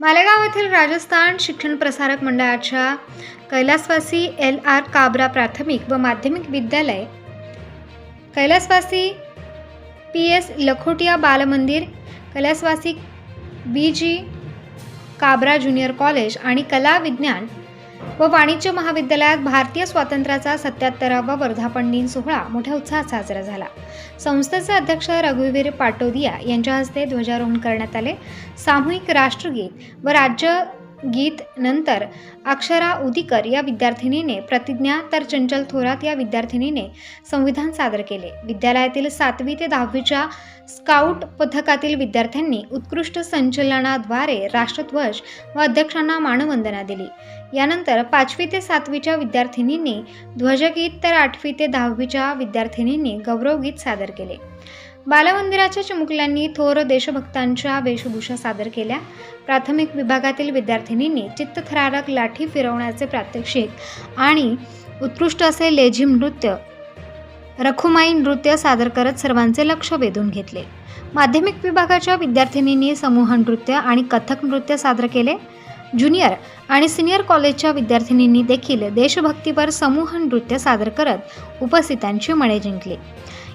मालेगाव येथील राजस्थान शिक्षण प्रसारक मंडळाच्या कैलासवासी एल आर काबरा प्राथमिक व माध्यमिक विद्यालय कैलासवासी पी एस लखोटिया बालमंदिर कैलासवासी B G Kabra junior college आणि कला विज्ञान व वाणिज्य महाविद्यालयात भारतीय स्वातंत्र्याचा सत्याहत्तरावा वर्धापन दिन सोहळा मोठ्या उत्साहात साजरा झाला. संस्थेचे अध्यक्ष रघुवीर पाटोदिया यांच्या हस्ते ध्वजारोहण करण्यात आले. सामूहिक राष्ट्रगीत व राज्य गीत नंतर अक्षरा उदिकर या विद्यार्थिनीने प्रतिज्ञा तर चंचल थोरात या विद्यार्थिनीने संविधान सादर केले. विद्यालयातील सातवी ते दहावीच्या स्काउट पथकातील विद्यार्थ्यांनी उत्कृष्ट संचलनाद्वारे राष्ट्रध्वज व अध्यक्षांना मानवंदना दिली. यानंतर पाचवी ते सातवीच्या विद्यार्थिनींनी ध्वजगीत तर आठवी ते दहावीच्या विद्यार्थिनींनी गौरवगीत सादर केले. बालमंदिराच्या चिमुकल्यांनी थोर देशभक्तांच्या वेशभूषा सादर केल्या. प्राथमिक विभागातील विद्यार्थिनींनी चित्तथरारक लाठी फिरवण्याचे प्रात्यक्षिक आणि उत्कृष्ट असे लेझिम नृत्य रखुमाई नृत्य सादर करत सर्वांचे लक्ष वेधून घेतले. माध्यमिक विभागाच्या विद्यार्थिनींनी समूह नृत्य आणि कथक नृत्य सादर केले. ज्युनियर आणि सिनियर कॉलेजच्या विद्यार्थिनींनी देखील देशभक्तीपर समूह नृत्य सादर करत उपस्थितांची मने जिंकली.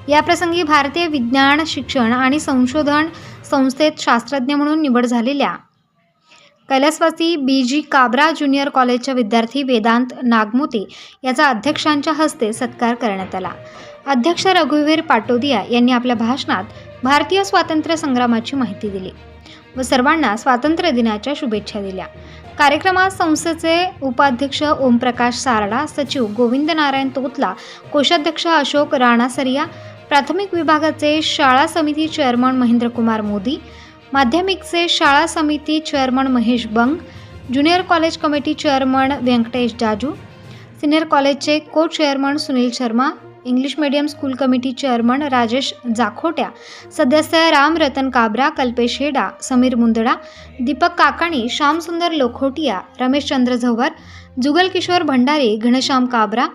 याप्रसंगी भारतीय विज्ञान शिक्षण आणि संशोधन संस्थेत शास्त्रज्ञ म्हणून निवड झालेल्या कैलासवासी बी जी काबरा ज्युनियर कॉलेजच्या विद्यार्थी वेदांत नागमोती याचा अध्यक्षांच्या हस्ते सत्कार करण्यात आला. अध्यक्ष रघुवीर पाटोदिया यांनी आपल्या भाषणात भारतीय स्वातंत्र्य संग्रामाची माहिती दिली. व सर्वांना स्वातंत्र्य दिनाच्या शुभेच्छा दिल्या. कार्यक्रमात संस्थेचे उपाध्यक्ष ओमप्रकाश सारडा सचिव गोविंद नारायण तोतला कोषाध्यक्ष अशोक राणासरिया प्राथमिक विभागाचे शाळा समिती चेअरमन महेंद्रकुमार मोदी माध्यमिकचे शाळा समिती chairman Mahesh Bang junior college committee chairman Venkatesh Jaju senior कॉलेजचे co chairman Sunil Sharma English medium school committee chairman Rajesh Jakhotya सदस्य राम रतन काबरा कल्पेश हेडा समीर मुंदडा दीपक काकाणी श्यामसुंदर लोखोटिया रमेश चंद्र झंवर जुगल किशोर भंडारी घनश्याम काबरा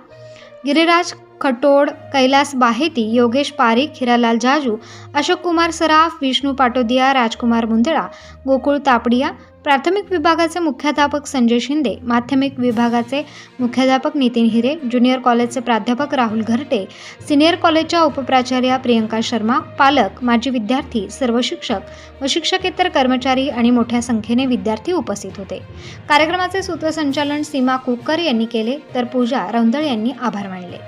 गिरिराज खटोड कैलास बाहेती योगेश पारिक हिरालाल जाजू अशोक कुमार सराफ विष्णू पाटोदिया राजकुमार मुंदडा गोकुळ तापडिया प्राथमिक विभागाचे मुख्याध्यापक संजय शिंदे माध्यमिक विभागाचे मुख्याध्यापक नितीन हिरे ज्युनियर कॉलेजचे प्राध्यापक राहुल घरटे सिनियर कॉलेजच्या उपप्राचार्या प्रियंका शर्मा पालक माजी विद्यार्थी सर्व शिक्षक व शिक्षकेतर कर्मचारी आणि मोठ्या संख्येने विद्यार्थी उपस्थित होते. कार्यक्रमाचे सूत्रसंचालन सीमा कुकर यांनी केले तर पूजा रौंदळ यांनी आभार मानले.